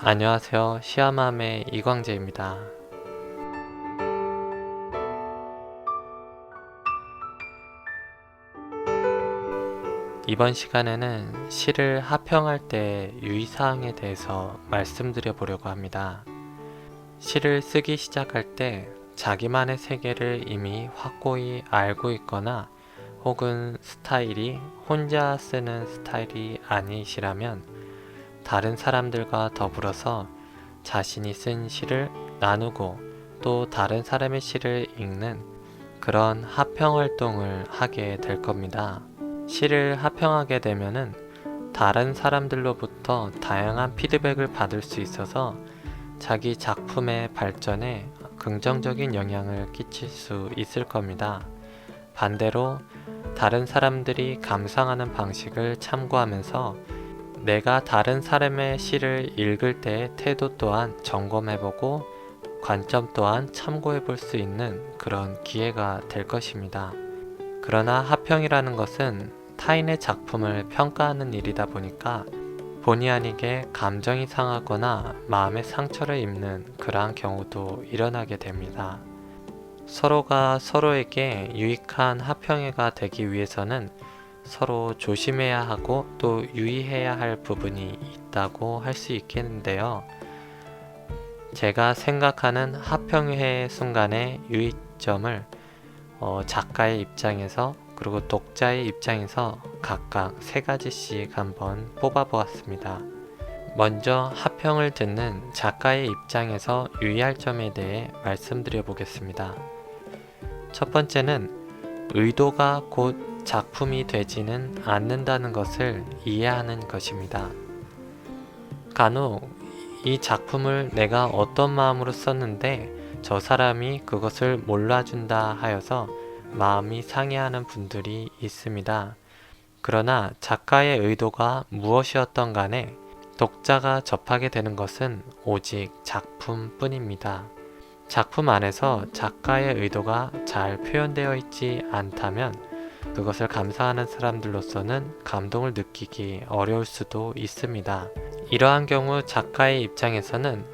안녕하세요. 시아맘의 이광재입니다. 이번 시간에는 시를 하평할 때 유의사항에 대해서 말씀드려 보려고 합니다. 시를 쓰기 시작할 때 자기만의 세계를 이미 확고히 알고 있거나 혹은 스타일이 혼자 쓰는 스타일이 아니시라면 다른 사람들과 더불어서 자신이 쓴 시를 나누고 또 다른 사람의 시를 읽는 그런 하평 활동을 하게 될 겁니다. 시를 하평하게 되면은 다른 사람들로부터 다양한 피드백을 받을 수 있어서 자기 작품의 발전에 긍정적인 영향을 끼칠 수 있을 겁니다. 반대로 다른 사람들이 감상하는 방식을 참고하면서 내가 다른 사람의 시를 읽을 때의 태도 또한 점검해보고 관점 또한 참고해볼 수 있는 그런 기회가 될 것입니다. 그러나 하평이라는 것은 타인의 작품을 평가하는 일이다 보니까 본의 아니게 감정이 상하거나 마음의 상처를 입는 그러한 경우도 일어나게 됩니다. 서로가 서로에게 유익한 하평회가 되기 위해서는 서로 조심해야 하고 또 유의해야 할 부분이 있다고 할 수 있겠는데요. 제가 생각하는 하평회의 순간의 유의점을 어, 작가의 입장에서 그리고 독자의 입장에서 각각 세 가지씩 한번 뽑아 보았습니다. 먼저 하평을 듣는 작가의 입장에서 유의할 점에 대해 말씀드려 보겠습니다. 첫 번째는 의도가 곧 작품이 되지는 않는다는 것을 이해하는 것입니다. 간혹 이 작품을 내가 어떤 마음으로 썼는데 저 사람이 그것을 몰라준다 하여서 마음이 상해하는 분들이 있습니다. 그러나 작가의 의도가 무엇이었던 간에 독자가 접하게 되는 것은 오직 작품뿐입니다. 작품 안에서 작가의 의도가 잘 표현되어 있지 않다면 그것을 감상하는 사람들로서는 감동을 느끼기 어려울 수도 있습니다. 이러한 경우 작가의 입장에서는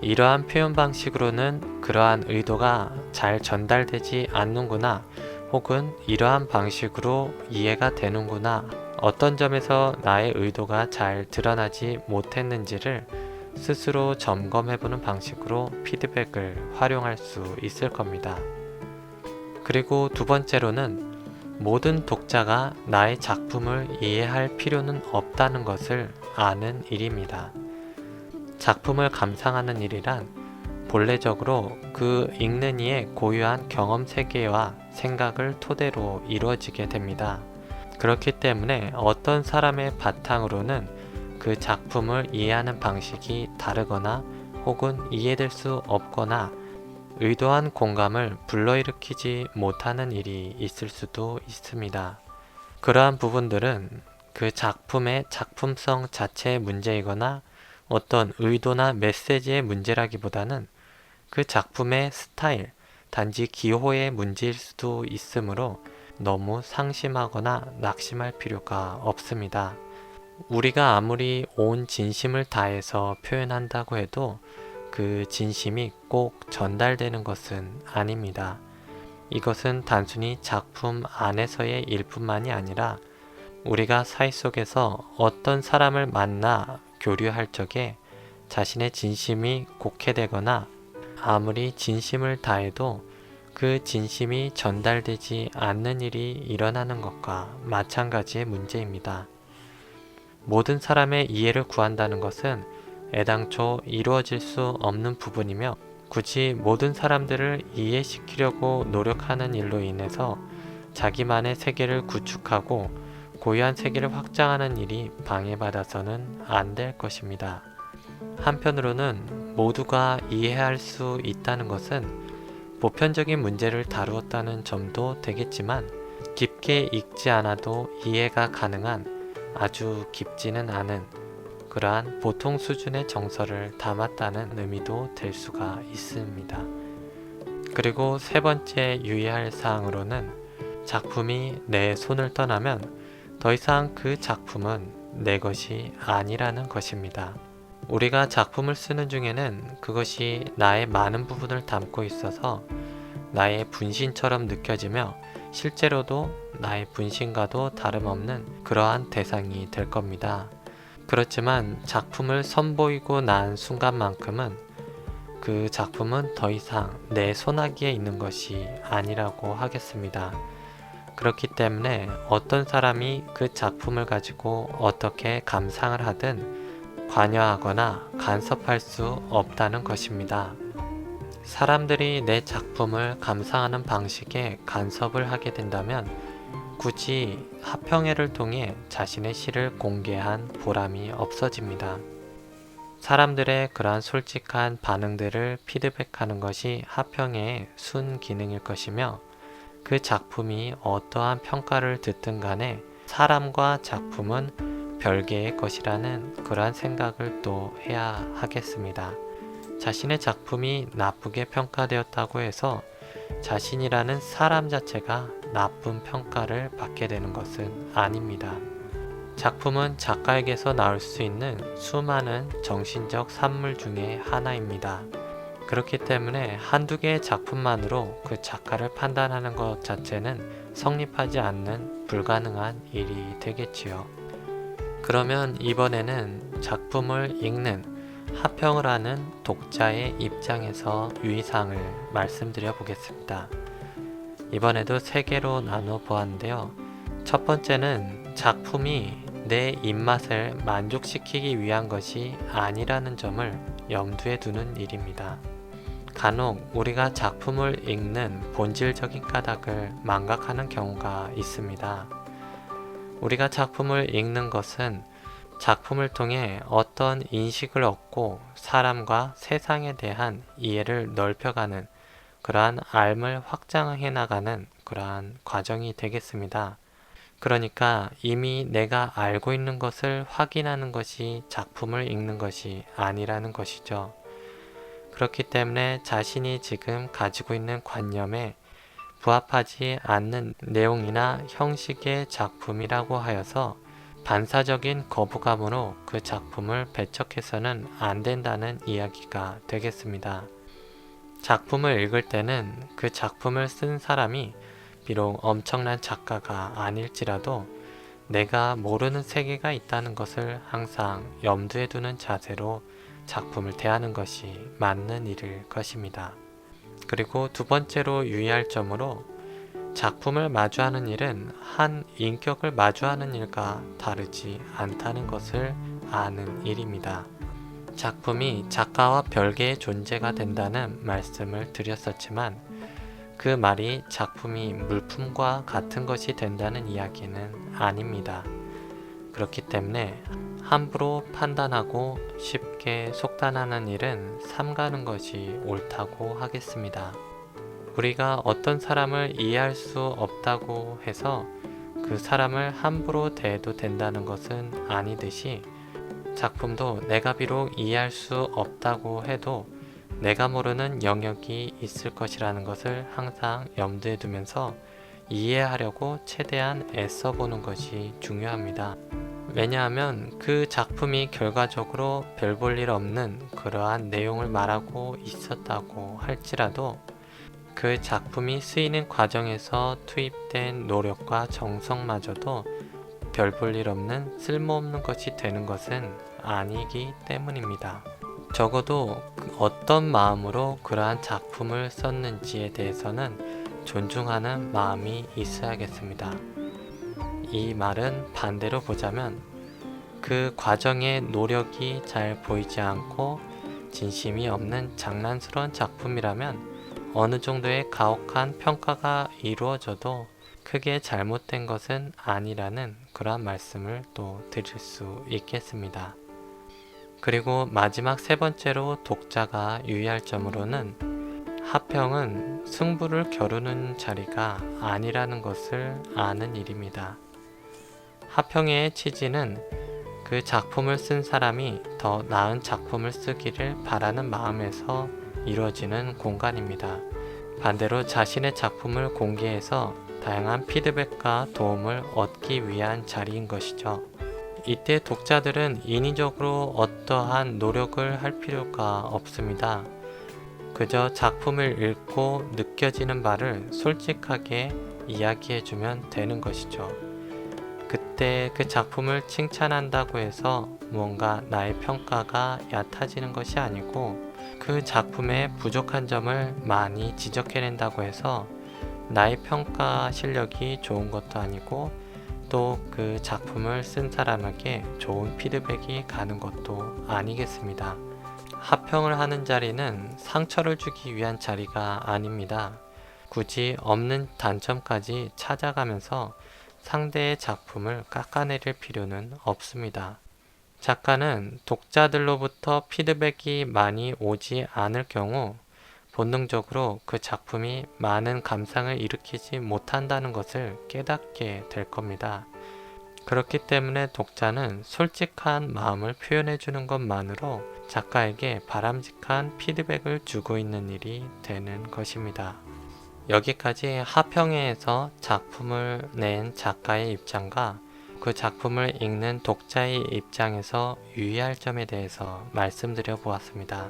이러한 표현 방식으로는 그러한 의도가 잘 전달되지 않는구나 혹은 이러한 방식으로 이해가 되는구나 어떤 점에서 나의 의도가 잘 드러나지 못했는지를 스스로 점검해보는 방식으로 피드백을 활용할 수 있을 겁니다. 그리고 두 번째로는 모든 독자가 나의 작품을 이해할 필요는 없다는 것을 아는 일입니다. 작품을 감상하는 일이란 본래적으로 그 읽는 이의 고유한 경험 세계와 생각을 토대로 이루어지게 됩니다. 그렇기 때문에 어떤 사람의 바탕으로는 그 작품을 이해하는 방식이 다르거나 혹은 이해될 수 없거나 의도한 공감을 불러일으키지 못하는 일이 있을 수도 있습니다. 그러한 부분들은 그 작품의 작품성 자체의 문제이거나 어떤 의도나 메시지의 문제라기보다는 그 작품의 스타일, 단지 기호의 문제일 수도 있으므로 너무 상심하거나 낙심할 필요가 없습니다. 우리가 아무리 온 진심을 다해서 표현한다고 해도 그 진심이 꼭 전달되는 것은 아닙니다. 이것은 단순히 작품 안에서의 일뿐만이 아니라 우리가 사회 속에서 어떤 사람을 만나 교류할 적에 자신의 진심이 곡해되거나 아무리 진심을 다해도 그 진심이 전달되지 않는 일이 일어나는 것과 마찬가지의 문제입니다. 모든 사람의 이해를 구한다는 것은 애당초 이루어질 수 없는 부분이며 굳이 모든 사람들을 이해시키려고 노력하는 일로 인해서 자기만의 세계를 구축하고 고유한 세계를 확장하는 일이 방해받아서는 안 될 것입니다. 한편으로는 모두가 이해할 수 있다는 것은 보편적인 문제를 다루었다는 점도 되겠지만 깊게 읽지 않아도 이해가 가능한 아주 깊지는 않은 그러한 보통 수준의 정서를 담았다는 의미도 될 수가 있습니다. 그리고 세 번째 유의할 사항으로는 작품이 내 손을 떠나면 더 이상 그 작품은 내 것이 아니라는 것입니다. 우리가 작품을 쓰는 중에는 그것이 나의 많은 부분을 담고 있어서 나의 분신처럼 느껴지며 실제로도 나의 분신과도 다름없는 그러한 대상이 될 겁니다. 그렇지만 작품을 선보이고 난 순간만큼은 그 작품은 더 이상 내 손아귀에 있는 것이 아니라고 하겠습니다. 그렇기 때문에 어떤 사람이 그 작품을 가지고 어떻게 감상을 하든 관여하거나 간섭할 수 없다는 것입니다. 사람들이 내 작품을 감상하는 방식에 간섭을 하게 된다면 굳이 합평회를 통해 자신의 시를 공개한 보람이 없어집니다. 사람들의 그러한 솔직한 반응들을 피드백하는 것이 합평회의 순 기능일 것이며 그 작품이 어떠한 평가를 듣든 간에 사람과 작품은 별개의 것이라는 그러한 생각을 또 해야 하겠습니다. 자신의 작품이 나쁘게 평가되었다고 해서 자신이라는 사람 자체가 나쁜 평가를 받게 되는 것은 아닙니다. 작품은 작가에게서 나올 수 있는 수많은 정신적 산물 중에 하나입니다. 그렇기 때문에 한두 개의 작품만으로 그 작가를 판단하는 것 자체는 성립하지 않는 불가능한 일이 되겠지요. 그러면 이번에는 작품을 읽는 하평을 하는 독자의 입장에서 유의사항을 말씀드려 보겠습니다. 이번에도 세 개로 나눠 보았는데요. 첫 번째는 작품이 내 입맛을 만족시키기 위한 것이 아니라는 점을 염두에 두는 일입니다. 간혹 우리가 작품을 읽는 본질적인 까닭을 망각하는 경우가 있습니다. 우리가 작품을 읽는 것은 작품을 통해 어떤 인식을 얻고 사람과 세상에 대한 이해를 넓혀가는 그러한 알을 확장해 나가는 그러한 과정이 되겠습니다. 그러니까 이미 내가 알고 있는 것을 확인하는 것이 작품을 읽는 것이 아니라는 것이죠. 그렇기 때문에 자신이 지금 가지고 있는 관념에 부합하지 않는 내용이나 형식의 작품이라고 하여서 반사적인 거부감으로 그 작품을 배척해서는 안 된다는 이야기가 되겠습니다. 작품을 읽을 때는 그 작품을 쓴 사람이 비록 엄청난 작가가 아닐지라도 내가 모르는 세계가 있다는 것을 항상 염두에 두는 자세로 작품을 대하는 것이 맞는 일일 것입니다. 그리고 두 번째로 유의할 점으로 작품을 마주하는 일은 한 인격을 마주하는 일과 다르지 않다는 것을 아는 일입니다. 작품이 작가와 별개의 존재가 된다는 말씀을 드렸었지만 그 말이 작품이 물품과 같은 것이 된다는 이야기는 아닙니다. 그렇기 때문에 함부로 판단하고 쉽게 속단하는 일은 삼가는 것이 옳다고 하겠습니다. 우리가 어떤 사람을 이해할 수 없다고 해서 그 사람을 함부로 대해도 된다는 것은 아니듯이 작품도 내가 비록 이해할 수 없다고 해도 내가 모르는 영역이 있을 것이라는 것을 항상 염두에 두면서 이해하려고 최대한 애써 보는 것이 중요합니다. 왜냐하면 그 작품이 결과적으로 별 볼 일 없는 그러한 내용을 말하고 있었다고 할지라도 그 작품이 쓰이는 과정에서 투입된 노력과 정성마저도 별 볼 일 없는 쓸모없는 것이 되는 것은 아니기 때문입니다. 적어도 그 어떤 마음으로 그러한 작품을 썼는지에 대해서는 존중하는 마음이 있어야겠습니다. 이 말은 반대로 보자면 그 과정의 노력이 잘 보이지 않고 진심이 없는 장난스러운 작품이라면 어느 정도의 가혹한 평가가 이루어져도 크게 잘못된 것은 아니라는 그러한 말씀을 또 드릴 수 있겠습니다. 그리고 마지막 세 번째로 독자가 유의할 점으로는 하평은 승부를 겨루는 자리가 아니라는 것을 아는 일입니다. 하평의 취지는 그 작품을 쓴 사람이 더 나은 작품을 쓰기를 바라는 마음에서 이루어지는 공간입니다. 반대로 자신의 작품을 공개해서 다양한 피드백과 도움을 얻기 위한 자리인 것이죠. 이때 독자들은 인위적으로 어떠한 노력을 할 필요가 없습니다. 그저 작품을 읽고 느껴지는 바를 솔직하게 이야기해주면 되는 것이죠. 그때 그 작품을 칭찬한다고 해서 뭔가 나의 평가가 얕아지는 것이 아니고 그 작품의 부족한 점을 많이 지적해낸다고 해서 나의 평가 실력이 좋은 것도 아니고 또 그 작품을 쓴 사람에게 좋은 피드백이 가는 것도 아니겠습니다. 하평을 하는 자리는 상처를 주기 위한 자리가 아닙니다. 굳이 없는 단점까지 찾아가면서 상대의 작품을 깎아내릴 필요는 없습니다. 작가는 독자들로부터 피드백이 많이 오지 않을 경우 본능적으로 그 작품이 많은 감상을 일으키지 못한다는 것을 깨닫게 될 겁니다. 그렇기 때문에 독자는 솔직한 마음을 표현해 주는 것만으로 작가에게 바람직한 피드백을 주고 있는 일이 되는 것입니다. 여기까지 하평회에서 작품을 낸 작가의 입장과 그 작품을 읽는 독자의 입장에서 유의할 점에 대해서 말씀드려 보았습니다.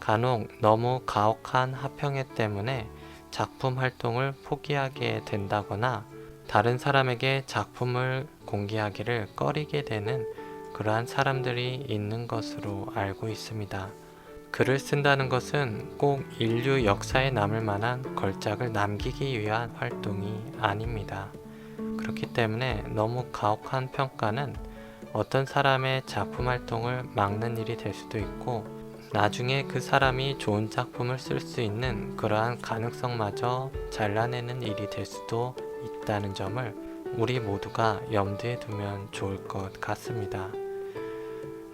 간혹 너무 가혹한 하평회 때문에 작품 활동을 포기하게 된다거나 다른 사람에게 작품을 공개하기를 꺼리게 되는 그러한 사람들이 있는 것으로 알고 있습니다. 글을 쓴다는 것은 꼭 인류 역사에 남을 만한 걸작을 남기기 위한 활동이 아닙니다. 그렇기 때문에 너무 가혹한 평가는 어떤 사람의 작품 활동을 막는 일이 될 수도 있고 나중에 그 사람이 좋은 작품을 쓸 수 있는 그러한 가능성마저 잘라내는 일이 될 수도 있다는 점을 우리 모두가 염두에 두면 좋을 것 같습니다.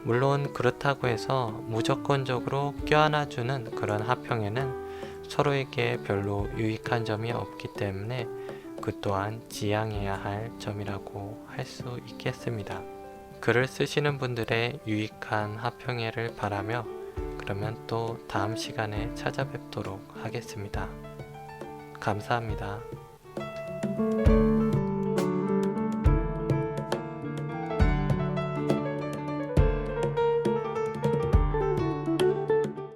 물론 그렇다고 해서 무조건적으로 껴안아주는 그런 하평에는 서로에게 별로 유익한 점이 없기 때문에 그 또한 지양해야 할 점이라고 할 수 있겠습니다. 글을 쓰시는 분들의 유익한 하평회를 바라며 그러면 또 다음 시간에 찾아뵙도록 하겠습니다. 감사합니다.